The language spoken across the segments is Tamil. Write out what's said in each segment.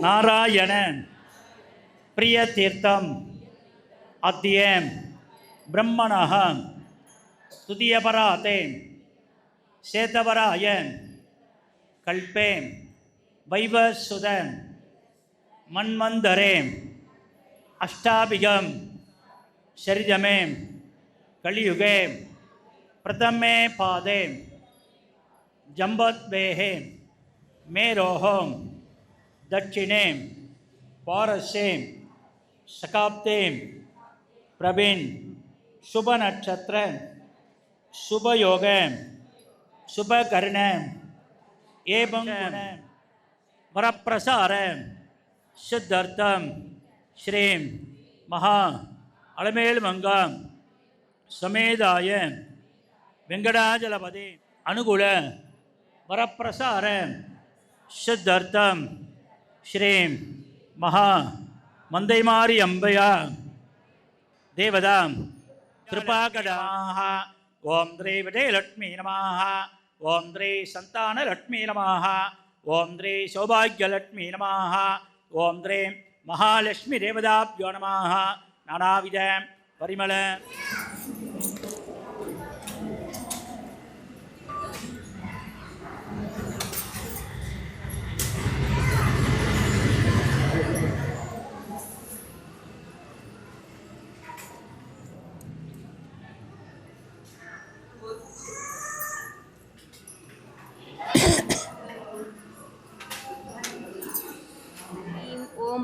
நாராயணன். பிரிய தீர்த்தம். அத்தியம். பிரம்மணஹம் துதியபராதேம் சேதவராயன் கல்பேம். வைவசுதன். மன்மந்தரேம். அஷ்டாபிகம். சரிதமேம். கலியுகேம். பிரதமே பாதேம். ஜம்பத்வேஹேம் மேரோஹோம். தட்சிணேம் பாரசேம் சகாப்தேம் பிரபீன் சுப நட்சத்திர சுபயோக சுபகர்ண ஏபங்க வரப்பிரசார சித்தர்த்தம் ஸ்ரீம் மகா அலமேல் மங்காம் சமேதாய வெங்கடாஜலபதி அனுகுல வரப்பிரசார சித்தர்த்தம் ஸ்ரீம் மகா மந்தைமாரி அம்பையா. தேவதா. கிருபாகடாக ஓம் திரே விஜயலட்சுமி நமாக ஓம் திரே சந்தான லட்சுமி நமாக ஓம் திரே சௌபாகிய லட்சுமி நமாக ஓம் திரே மகாலட்சுமி தேவதாப்யோ நமாக நானாவித பரிமள.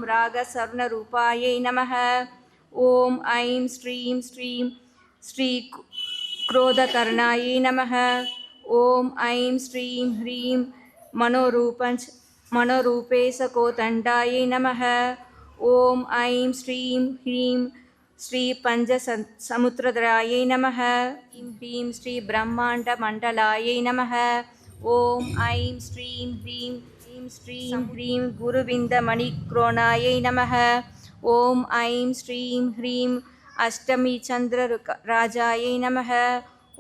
रागसर्णरूपायै नमः। ॐ ऐं श्रीं श्रीं श्री क्रोधकर्णायै नमः। ॐ ऐं श्रीं ह्रीं मनोरूपञ्च मनोरूपेशकोदण्डायै नमः। ॐ ऐं श्रीं ह्रीं श्रीपञ्चसमुद्रधरायै नमः। ह्रीं ह्रीं श्रीब्रह्माण्डमण्डलायै नमः। ॐ ऐं श्रीं ह्रीं ह्रीं श्रीं ह्रीं गुरुविन्दमणिक्रोणायै नमः ॐ ऐं श्रीं ह्रीं अष्टमीचन्द्रराजायै नमः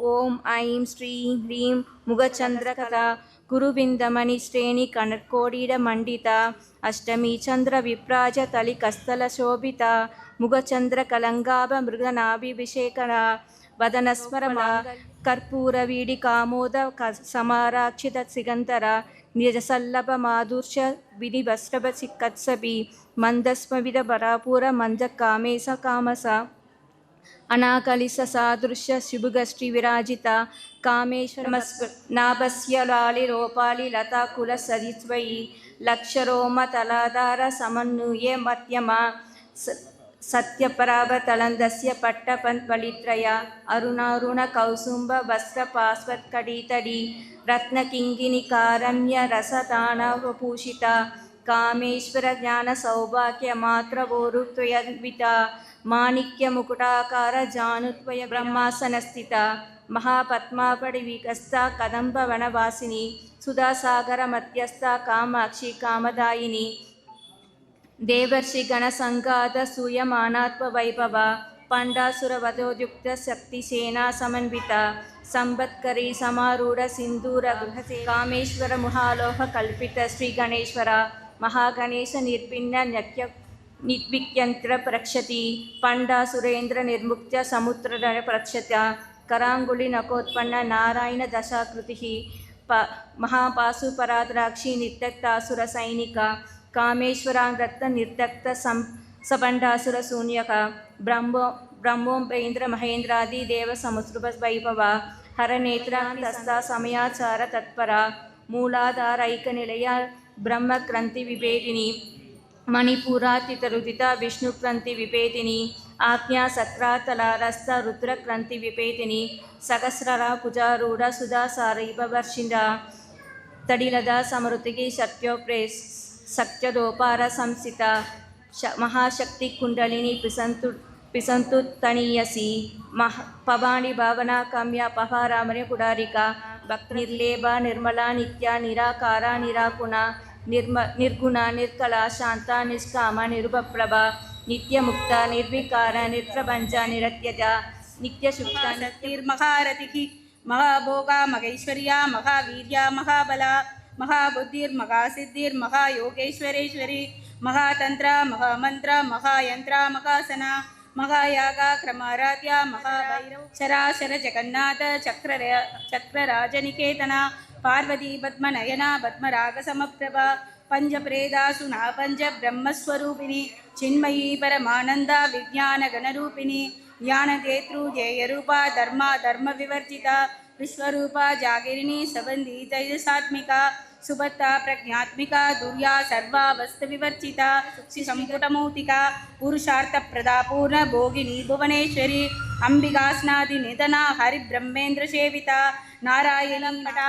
ॐ ऐं श्रीं ह्रीं मुगचन्द्रकथा गुरुविन्दमणिश्रेणिकणकोडीडमण्डिता अष्टमीचन्द्रविप्राजतलिकस्थलशोभिता मुगचन्द्रकलङ्गाभमृगनाभिषेकरा वदनस्मरमा कर्पूरवीडिकामोद समाराक्षित నిజసల్లభమాధుర్ష వినివస్రభ చిక్కత్సభి మందస్మవిద బరాపూర మంద కామేశ కామస అనాకలిస సాదృశ్య శుభుగష్టి విరాజిత కామేశ్వర నాభస్య లాలి రూపాలి లతాకుల సరిత్వయి లక్షరోమ తలాధార సమన్వూయే మధ్యమ अरुणारुणकौसुम्ब वस्त्रपास्वत्कडितडि रत्नकिङ्गिनिकारण्य रसदानवभूषिता कामेश्वरज्ञानसौभाग्यमात्रवोरुत्वयन्विता माणिक्यमुकुटाकार जानुत्वय ब्रह्मासनस्थिता महापद्मापडिविकस्ता कदम्बवनवासिनी सुधासागरमध्यस्था कामाक्षि कामदायिनी देवर्षि गणसङ्गाद सूयमानात्मवैभव पण्डासुरवधोद्युक्त शक्तिसेना समन्विता सम्पत्करी समारूढ सिन्दूर गृहसे कामेश्वर मुहालोह कल्पित श्रीगणेश्वर महागणेश निर्भिन्न नक्य निर्विक्यन्त्र प्रक्षति पण्डासुरेन्द्र निर्मुक्त्य समुद्र प्रक्षत कराङ्गुलि नकोत्पन्न नारायण दशाकृतिः प महापाशुपराद्राक्षी निर्दक्तासुरसैनिका కామేశ్వరాంగత్త నిర్దక్త సం సపండాసుర శూన్యక బ్రహ్మో బ్రహ్మోంబేంద్ర మహేంద్రాది దేవ సముద్రుప వైభవ హరనేత్రాంతస్త సమయాచార తత్పర మూలాధారైక నిలయ బ్రహ్మక్రంతి విభేదిని మణిపూరాతితరుదిత విష్ణుక్రంతి విభేదిని ఆజ్ఞా సక్రాతల సక్రాతలారస్త రుద్రక్రంతి విభేదిని సహస్రర కుజారూఢ సుధాసారీభవర్షిండ తడిలద సమృతికి సత్యోప్రేస్ सक्तदोपारसंसिता महाशक्तिकुण्डलिनी पिसन्तु पिसन्तुत्तनीयसी मह पवाणि भावना काम्या पहारामर्य कुडारिका भक्तिर्लेभा निर्मला नित्या निराकारा निराकुणा निर्म निर्गुण निर्कला शान्ता निष्काम निरुपप्रभा नित्यमुक्ता निर्विकार निर्प्रपञ्च निरत्यज नित्यशुक्ता शक्तिर्महारथिः महाभोगा मगैश्वर्या महावीर्या महाबला மகாபுத்திர் மகா சித்திர் மகா யோகேஸ்வரேஸ்வரி மகாதந்திரா மகாமந்திரா மகாயந்திரா மகாசனா மகாயாகா கிரமாராத்யா மகாபைரவ சராசர ஜெகநாத சக்கர சக்கரராஜநிகேதனா பார்வதி பத்மநயனா பத்மராகசமப்பிரபா பஞ்சபிரேதாசுனா பஞ்ச பிரம்மஸ்வரூபிணி சின்மயி பரமானந்தா விஜான கணரூபிணி ஞானகேத்ரு ஜேயரூபா தர்மா தர்ம விவர்ஜிதா விஸ்வரூபா ஜாகிரிணி சபந்தி தைஜசாத்மிகா సుభత్త ప్రజ్ఞాత్మిక దుర్యా సర్వా వస్తు వివర్చిత సంపుటమూతిక పురుషార్థ ప్రదాపూర్ణ భోగిని భువనేశ్వరి అంబికాస్నాది నిధన హరిబ్రహ్మేంద్ర సేవిత నారాయణం నట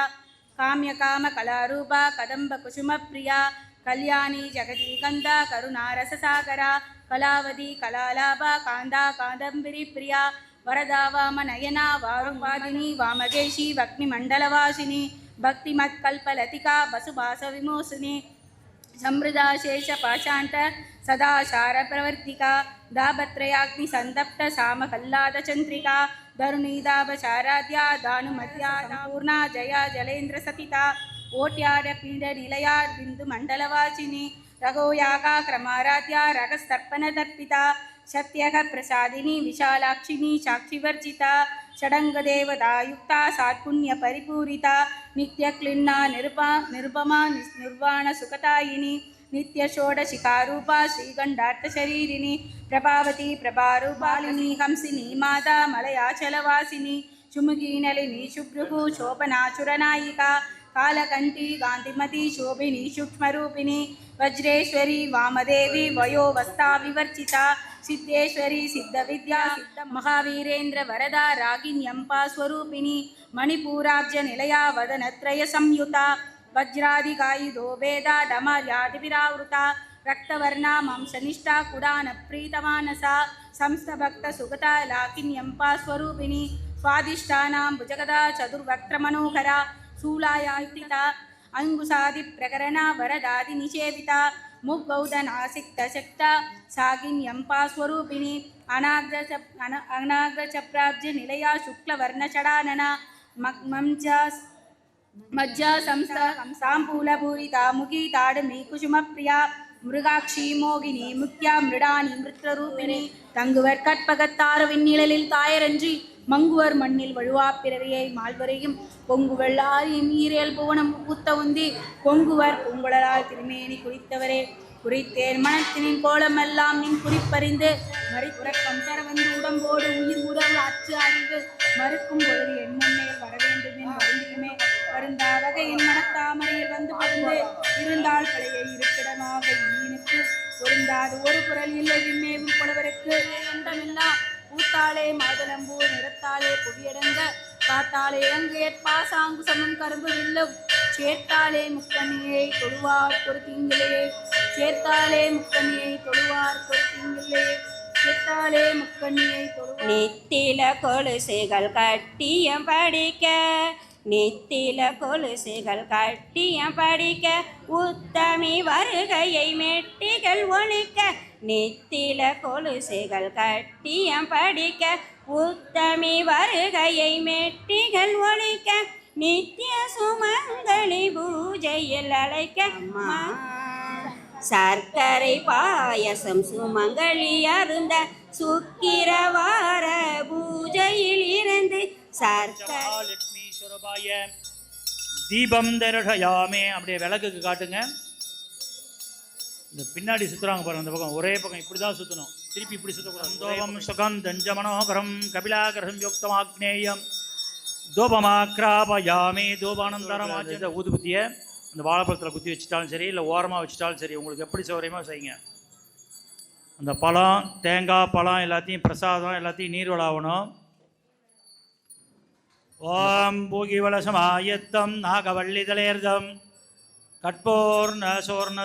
కామ్యకామ కళారూప కదంబ కుసుమ ప్రియ కళ్యాణి జగదీకంద కరుణారస సాగర కళావతి కళాలాభ కాందా కాదంబరి ప్రియ వరదా వామనయన వారుపాదిని వామగేషి వగ్నిమండలవాసిని भक्तिमत्कल्पलतिका वसुभासविमोसिनी समृदा शेषपाशान्त सदाशारप्रवर्तिका दाभत्रयाग्निसन्दप्तसामकल्लादचन्द्रिका धरुणीदावशाराद्या दानुमत्या पूर्णा जया जलेन्द्रसतिता ओट्यारपीडनिलया बिन्दुमण्डलवाचिनी रघोयागाक्रमाराध्या रगस्तर्पणदर्पिता सत्यः प्रसादिनी विशालाक्षिणी साक्षिवर्जिता షడంగదేవతాయుక్త సాత్పుణ్య పరిపూరిత నిత్య క్లిన్నా నిరుపా నిరుపమా నిర్వాణ సుఖతాయిని నిత్య షోడశిఖారూప శ్రీగండార్థ శరీరిని ప్రభావతి ప్రభారూపాలిని హంసిని మాత మలయాచలవాసిని చుముగీనలిని శుభ్రుభు శోభనాచురనాయిక కాలకంఠి గాంధిమతి శోభిని సూక్ష్మరూపిణి వజ్రేశ్వరి వామదేవి వయోవస్థా వివర్చిత சித்தேஸ்வரி சித்த வித்யா சித்த மகாவீரேந்திர வரதா ராகிண்யம்பா ஸ்வரூபிணி மணிபூராப்ஜ நிலையா வதனத்ரய சம்யுதா வஜ்ராதிகாயுதோ வேதா டமார்யாதிபிராவருதா ரக்தவர்ணா மாம்சனிஷ்டா குடான பிரீதமானசா சம்ஸ்தபக்த சுகதா லாக்கிண்யம்பா ஸ்வரூபிணி சுவாதிஷ்டானாம் புஜகதா சதுர்வக்ரமனோகரா சூலாயாத்திதா அங்குசாதி பிரகரணா வரதாதி நிஷேபிதா முக்கௌதன் ஆசிக்த சக்தா சாகின் எம்பா ஸ்வரூபிணி அன அநாகிரசப்ராப்ஜி நிலையா சுக்லவர்ணஷடானனா மக் மம்ஜா மஜ்ஜா சம்சா சாம்பூலபூரிதா முகி தாடுமி குசுமப்பிரியா மிருகாட்சி மோகினி முக்கியா மிருடானி மிருத்ரரூபிணி தங்குவர் கற்பகத்தாறு விண்ணிழலில் தாயரன்றி மங்குவர் மண்ணில் வழுவா பிறவியை மால்வரையும் பொங்கு ஆரியும் ஈரேல் புவனம் பூத்த உந்தி. பொங்குவர் பொங்குழலால் திருமேனி குறித்தவரே குறித்தேன் மனத்தினின் கோலமெல்லாம் நின் குறிப்பறிந்து. மறிப்புறக்கம் தர வந்து உடம்போடு உயிர் உறவு அச்சு அறிந்து. மறுக்கும் பொழுது என் முன்னே வர வேண்டும் என் வருந்தியுமே. வருந்தா வகையின் மனத்தாமரையில் வந்து பிறந்து இருந்தால் பிழையை இருப்பிடமாக இனியனுக்கு பொருந்தாது ஒரு குரல் இல்லை விம்மேவும் புலவருக்கு. அண்டமில்லா பூத்தாளே மாதளம்பூ நிறத்தாலே புவியடங்க. காத்தாலே அங்கேற் பாசாங்கு சமம் கரும்பு வில்லும். சேர்த்தாலே முக்கணியை தொழுவார் பொறுத்தீங்களே சேர்த்தாலே முக்கணியை தொழுவார் பொறுத்தீங்களே சேர்த்தாலே முக்கணியை தொழுவார். நித்தில கொலுசைகள் கட்டியம் படிக்க. நித்தில கொலுசுகள் கட்டியம் படிக்க. உத்தமி வருகையை மெட்டிகள் ஒழிக்க. நித்தில கொலுசுகள் கட்டியம் படிக்க உத்தமி வருகையை மெட்டிகள் ஒழிக்க நித்திய சுமங்கலி பூஜையில் அழைக்க. சர்க்கரை பாயசம் சுமங்கலி அருந்த சுக்கிரவார பூஜையில் இருந்து சர்க்கரை தீபம் தரஷயாமே அப்படியே விளக்குக்கு காட்டுங்க. இந்த பின்னாடி சுத்துறாங்க பாருங்க அந்த பக்கம். ஒரே பக்கம் இப்படி தான் சுற்றணும் திருப்பி இப்படி சுற்றக்கூடாது தோபம் சுகம் தஞ்ச மனோகரம் கபிலாகரம் யுக்தமாக்னேயம். தூபமாக்ராபயாமே தூபானந்தரமாச்சு இந்த ஊதுபத்தியை அந்த வாழைப்பழத்தில் குத்தி வச்சுட்டாலும் சரி இல்லை ஓரமாக வச்சுட்டாலும் சரி உங்களுக்கு எப்படி சௌகரியமோ செய்யுங்க. அந்த பழம் தேங்காய் பழம் எல்லாத்தையும் பிரசாதம் எல்லாத்தையும் நீர்வளாகணும் ஓம் பூகிவலசமாயத்தம் நாகவல்லிதலேர்தம் கட்போர்ண சோர்ண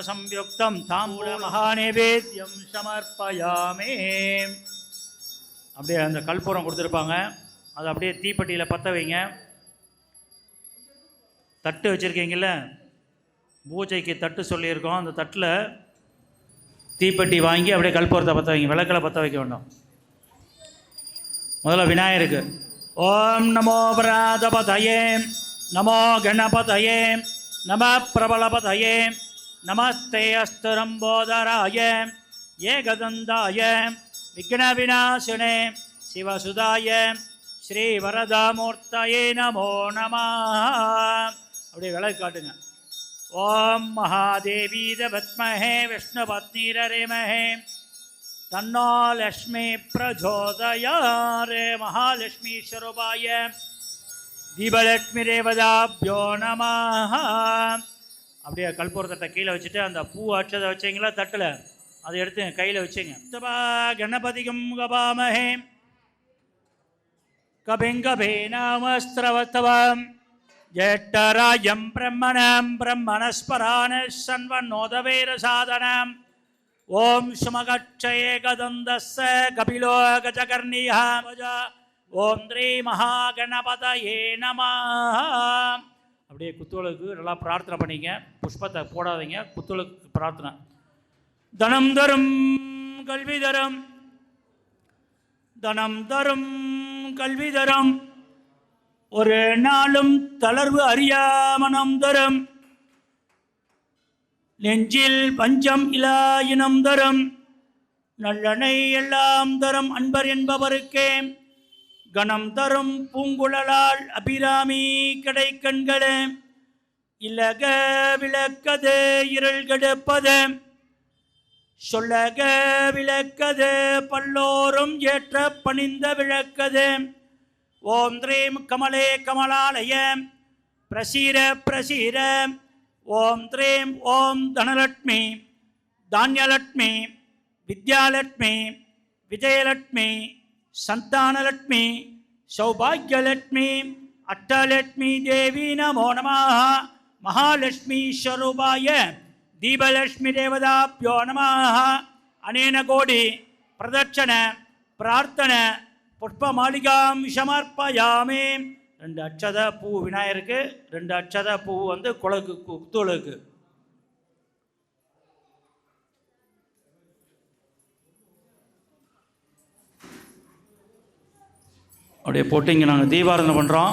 சம்யுக்தம் தாம்பூல மகாநேவேத்யம் சமர்ப்பயாமே. அப்படியே அந்த கல்பூரம் கொடுத்துருப்பாங்க. அதை அப்படியே தீப்பெட்டியில் பற்ற வைங்க. தட்டு வச்சுருக்கீங்கள பூஜைக்கு தட்டு சொல்லியிருக்கோம். அந்த தட்டில் தீப்பெட்டி வாங்கி அப்படியே கல்பூரத்தை பற்ற வைங்க. விளக்கில் பற்ற வைக்க வேண்டாம். முதல்ல விநாயகருக்கு. ஓம் நமோ பிராதபதயே. நமோ கணபதயே. நம பிரபலபதயே நமஸ்தே அஸ்துரம்போதராய ஏகதந்தாய விக்னவிநாசினே சிவசுதாய ஸ்ரீவரதாமூர்த்தயே நமோ நம அப்படியே விளக்கு காட்டுங்க. ஓம் மகாதேவீத பத்மஹே விஷ்ணு பத்னீரரேமஹே தன்னோ லக்ஷ்மி பிரச்சோதயாரே மகாலட்சுமி ஸ்வரூபாய தீபலட்சுமி தேவதாபியோ நம அப்படியே கல்பூரத்தட்டை கீழே வச்சுட்டு அந்த பூ அச்சதை வச்சிங்களா? தட்டில். அதை எடுத்து கையில் வச்சுங்க. தபா கணபதிகம் கபாமஹே. கபிங்கபேனாமஸ்திரவத்தவம் ஜேட்டராஜம் பிரம்மணம் பிரம்மணஸ்பரான சன்வன்னோதவேர சாதனம் ஓம் சுமகட்சயே கதந்தஸ்ஸ கபிலோ கஜகர்ணியா ஓம் ஸ்ரீ மகாகணபதயே நம. அப்படியே குத்துவலுக்கு நல்லா பிரார்த்தனை பண்ணிங்க. புஷ்பத்தை போடாதீங்க. குத்துவலுக்கு பிரார்த்தனை. தனம் தரும் கல்வி தரும். தனம் தரும் கல்வி தரும். ஒரு நாளும் தளர்வு அறியாமனம் தரும். நெஞ்சில் பஞ்சம் இலா இனம் தரும். நல்லனை எல்லாம் தரும் அன்பர் என்பவருக்கே. கணம் தரும் பூங்குழலால் அபிராமி கடை கண்களே இலக விளக்கது இருள் கெடுப்பது. சொல்லக விளக்கது பல்லோரும் ஏற்ற பணிந்த விளக்கது. ஓம் த்ரீம் கமலே கமலாலய பிரசீர பிரசீர. ஓம் த்ரீம் ஓம் தனலட்சுமி தானியலட்சுமி வித்யாலட்சுமி விஜயலட்சுமி சந்தானலட்சுமி சௌபாகியலட்சுமி அட்டலட்சுமி தேவி நமோ நம மகாலட்சுமி ஸ்வரூபாய தீபலட்சுமி தேவதாபியோ நம அனேன கோடி பிரதட்சண பிரார்த்தன புஷ்ப மாளிகாம் சமர்ப்பயாமே ரெண்டு அட்சத பூ விநாயகருக்கு ரெண்டு அட்சத பூ வந்து குலக்கு குத்துவலுக்கு அப்படியே போட்டு இங்கே நாங்கள் தீபாராதனை பண்ணுறோம்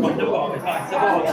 먼저 먹어, 자, 이제 먹어.